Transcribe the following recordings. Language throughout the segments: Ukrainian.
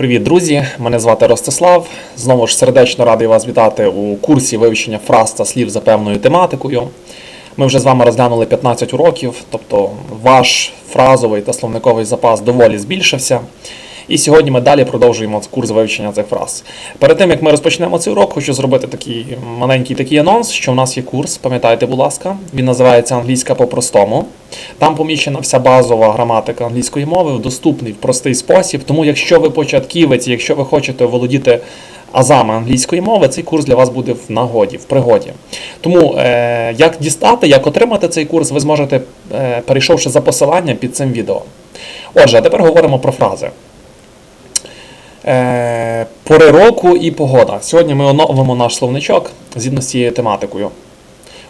Привіт, друзі! Мене звати Ростислав. Знову ж сердечно радий вас вітати у курсі вивчення фраз та слів за певною тематикою. Ми вже з вами розглянули 15 уроків, тобто ваш фразовий та словниковий запас доволі збільшився. І сьогодні ми далі продовжуємо курс вивчення цих фраз. Перед тим як ми розпочнемо цей урок, хочу зробити такий маленький такий анонс, що у нас є курс, пам'ятайте, будь ласка, він називається Англійська по-простому. Там поміщена вся базова граматика англійської мови, доступний в простий спосіб. Тому, якщо ви початківець, якщо ви хочете володіти азами англійської мови, цей курс для вас буде в нагоді, в пригоді. Тому е, як дістати, як отримати цей курс, ви зможете, е, перейшовши за посиланням під цим відео. Отже, а тепер говоримо про фрази. Е, пори року і погода. Сьогодні ми оновимо наш словничок згідно з цією тематикою.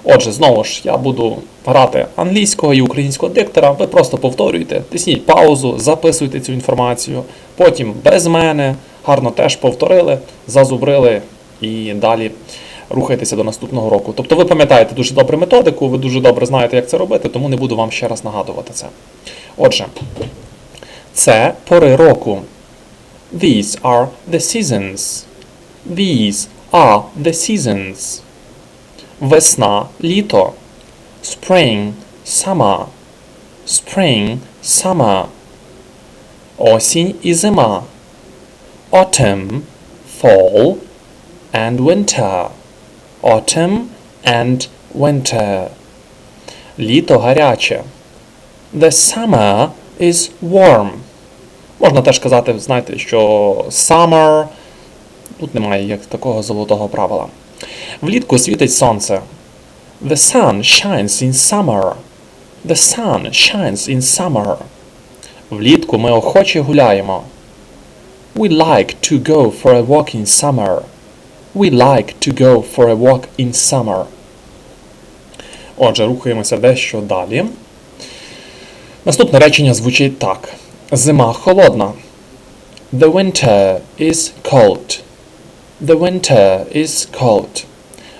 Отже, знову ж я буду грати англійського і українського диктора. Ви просто повторюйте, тисніть паузу, записуйте цю інформацію. Потім без мене гарно теж повторили, зазубрили і далі рухайтеся до наступного року. Тобто ви пам'ятаєте дуже добре методику, ви дуже добре знаєте, як це робити, тому не буду вам ще раз нагадувати це. Отже, це пори року. These are the seasons. These are the seasons. Весна, літо. Spring, summer. Spring, summer. Осінь і зима. Autumn, fall and winter. Autumn and winter. Літо гаряче. The summer is warm. Можна теж казати, знаєте, що summer, тут немає як такого золотого правила. Влітку світить сонце. The sun shines in summer. The sun shines in summer. Влітку ми охоче гуляємо. We like to go for a walk in summer. We like to go for a walk in summer. Отже, рухаємося дещо далі. Наступне речення звучить так. Зима холодна. The winter is cold. The winter is cold.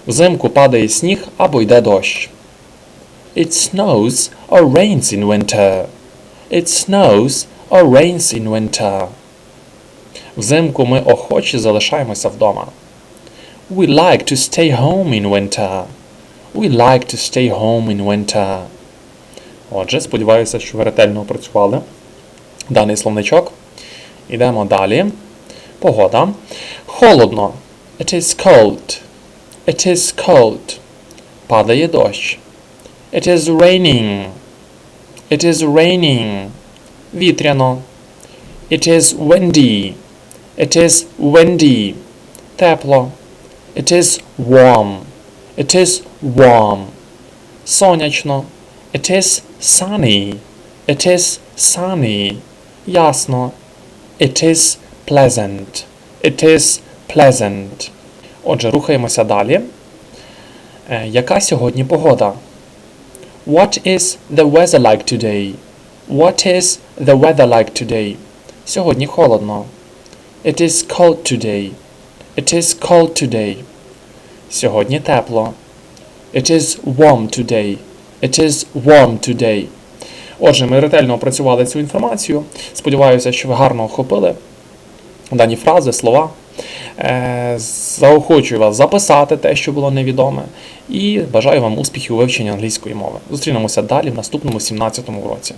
Взимку падає сніг або йде дощ. It snows or rains in winter. It snows or rains in winter. Взимку ми охоче залишаємося вдома. We like to stay home in winter. We like to stay home in winter. Отже, сподіваюся, що ви ретельно опрацювали даний словничок. Ідемо далі. Погода. Холодно. It is cold. It is cold. Падає дощ. It is raining. It is raining. Вітряно. It is windy. It is windy. Тепло. It is warm. It is warm. Сонячно. It is sunny. It is sunny. Ясно. It is pleasant. It is pleasant. Отже, рухаємося далі. Е, Яка сьогодні погода? What is the weather like today? What is the weather like today? Сьогодні холодно. It is cold today. It is cold today. Сьогодні тепло. It is warm today. It is warm today. Отже, ми ретельно опрацювали цю інформацію. Сподіваюся, що ви гарно охопили дані фрази, слова. Е, Заохочую вас записати те, що було невідоме, і бажаю вам успіхів у вивченні англійської мови. Зустрінемося далі в наступному 17-му уроці.